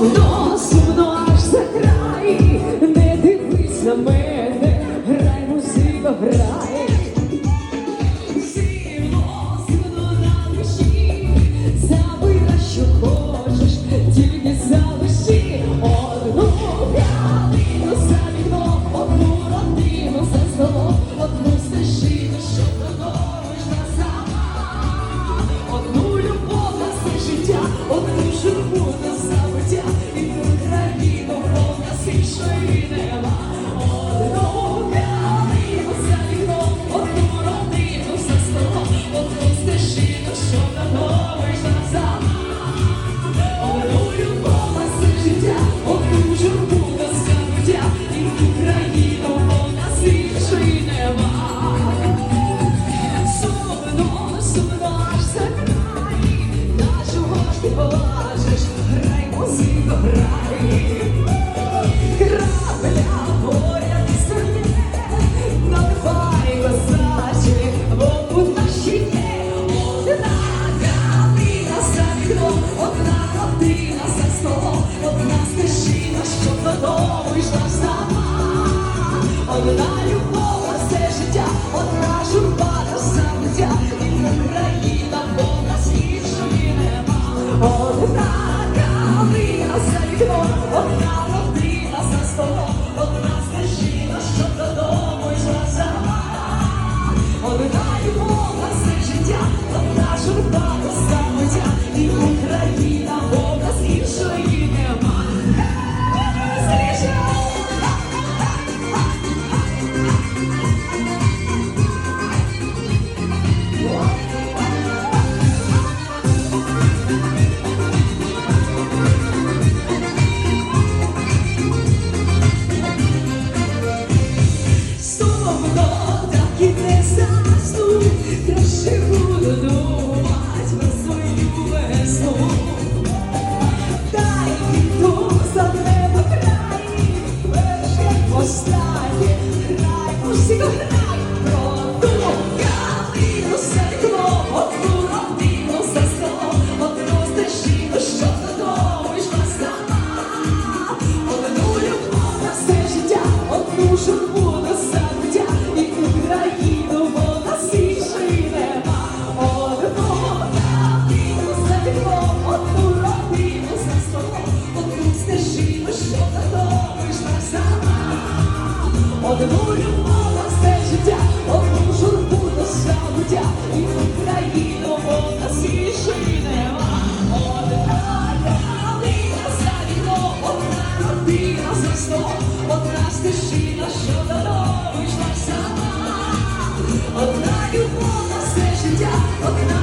сумно, сумно аж за край, не дивись на мене, грай музика, грай. можеш, грай, музико, грай. Крапля моря не сурне, надбай бо у нашій є одна хатина за вікном, одна хатина за столом, одна стежина, що додому одна людина. Довго так і не засну, та ще буду. одну любов все життя, одну журбу до забуття, і Україну вона свіжої нема. Одна калина за одна родина за сном, одна стежина, що даром йшла одна любов на все життя, одна.